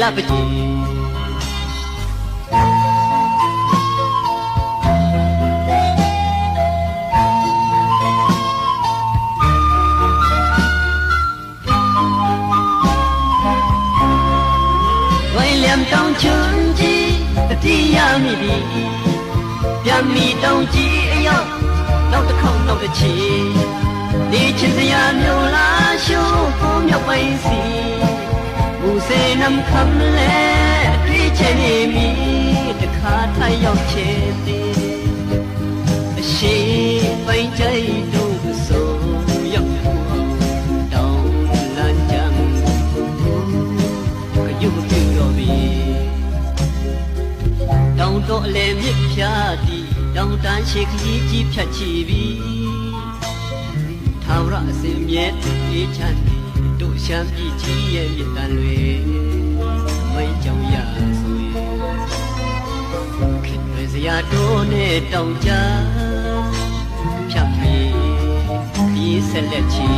လပကြီးဝိုင်းလျံတောင်ချွန်းကြီးတတိယမိပြီပြန်မီတောင်ကြီးအရောက်နောက်တစ်ခေါက်နောက်တစ်ချီဒီချစ်စရာမျိုးလားရှုံးကိုမြောက်ပိုင်းစီမူ စေနမ်ခမ်လဲအတွေ့ချင်နေမီတခါထိုင်ရောက်ချင်သေးအရှိပိုင်းใจတို့ဆိုရောက်တောင်းလမ်းကြမ်းကယုတ်ပြတော်ပြီတောင်တော့အလဲမြစ်ဖြာတီတောင်တန်းရှိခကြီးကြီးဖြတ်ချီပြီထာဝရအစဉ်မြဲအေးချမ်းတို့ရှမ်းပြည်ကြီးရဲ့မြစ်တန်တွေ ရာတို့နဲ့တောင်ကြဖြတ်ပြီဒီဆက်လက်ချီ